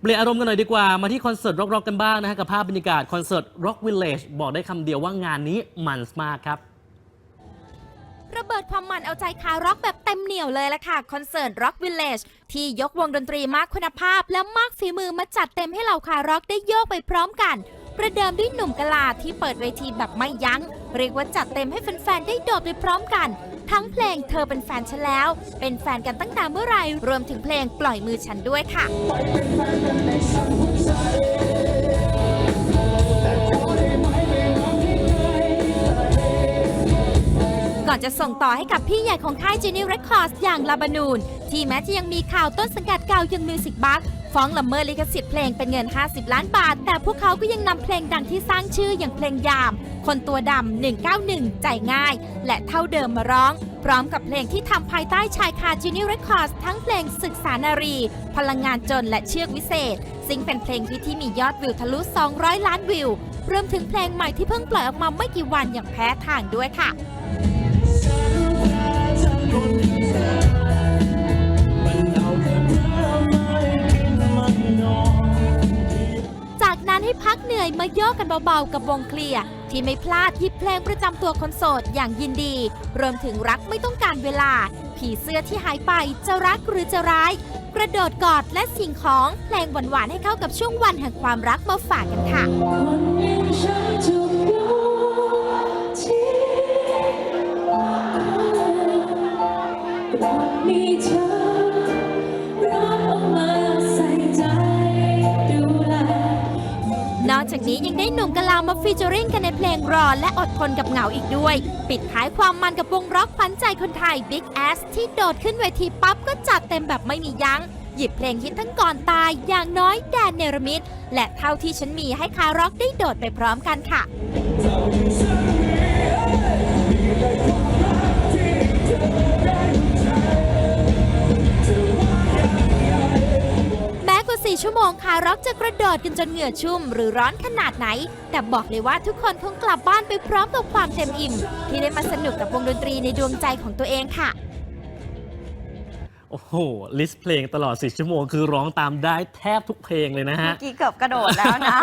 เปลี่ยนอารมณ์กันหน่อยดีกว่า มาที่คอนเสิร์ตร็อกๆกันบ้างนะฮะกับภาพบรรยากาศคอนเสิร์ต Rock Village บอกได้คำเดียวว่างานนี้มันมากครับ ระเบิดความมันเอาใจคาร็อกแบบเต็มเหนียวเลยละค่ะ คอนเสิร์ต Rock Village ที่ยกวงดนตรีมากคุณภาพ และมากฝีมือมาจัดเต็มให้เหล่าคาร็อกได้โยกไปพร้อมกัน ประเดิมด้วยหนุ่มกะลาที่เปิดเวทีแบบไม่ยัง้ง เรียกว่าจัดเต็มให้แฟนๆได้โดดไปพร้อมกัน ทั้งเพลงเธอเป็นแฟนฉันแล้ว เป็นแฟนกันตั้งแต่เมื่อไหร่รวมถึงเพลงปล่อยมือฉันด้วยค่ะ ก่อนจะส่งต่อให้กับพี่ใหญ่ของค่าย Genie Records อย่างลาบานูน ที่แม้จะยังมีข่าวต้นสังกัดเก่าอย่างมิวสิกบัคฟ้องละเมิดลิขสิทธิ์เพลงเป็นเงิน 50 ล้านบาท แต่พวกเขาก็ยังนำเพลงดังที่สร้างชื่ออย่างเพลงยาม คนตัวดำ 191 ใจง่าย และเท่าเดิมมาร้อง พร้อมกับเพลงที่ทำภายใต้ชายคา Genie Records ทั้งเพลงศึกษานารี พลังงานจนและเชือกวิเศษ ซึ่งเป็นเพลงฮิตที่มียอดวิวทะลุ 200 ล้านวิวรวมถึงเพลงใหม่ที่เพิ่งปล่อยออกมาไม่กี่วันอย่างแพ้ทางด้วยค่ะ จากนั้นให้พักเหนื่อยมาโยกกันเบาๆกับวงเคลียร์ที่ไม่พลาดหยิบเพลงประจำตัวคนโสดอย่างยินดี รวมถึงรักไม่ต้องการเวลา ผีเสื้อที่หายไปจะรักหรือจะร้าย กระโดดกอดและสิ่งของเพลงหวานๆให้เข้ากับช่วงวันแห่งความรักมาฝากกันค่ะ นอกจากนี้ยังได้หนุ่มกะลามาฟีเจอริงกันในเพลงรอ และอดทนกับเหงาอีกด้วย ปิดท้ายความมันกับวงร็อกขวัญใจคนไทย Big Ass ที่โดดขึ้นเวทีปั๊บก็จัดเต็มแบบไม่มียัง้ง หยิบเพลงฮิตทั้งก่อนตายอย่างน้อยแดนเนรมิตและเท่าที่ฉันมีให้คาร็อกได้โดดไปพร้อมกันค่ะ ชั่วโมงคาร็อกจะกระโดดกันจนเหงื่อชุ่มหรือร้อนขนาดไหน แต่บอกเลยว่าทุกคนคงกลับบ้านไปพร้อมกับความเต็มอิ่ม ที่ได้มาสนุกกับวงดนตรีในดวงใจของตัวเองค่ะ โอ้โห ลิสต์เพลงตลอด 4 ชั่วโมงคือร้องตามได้แทบทุกเพลงเลยนะฮะ เมื่อกี้เกือบกระโดดแล้วนะ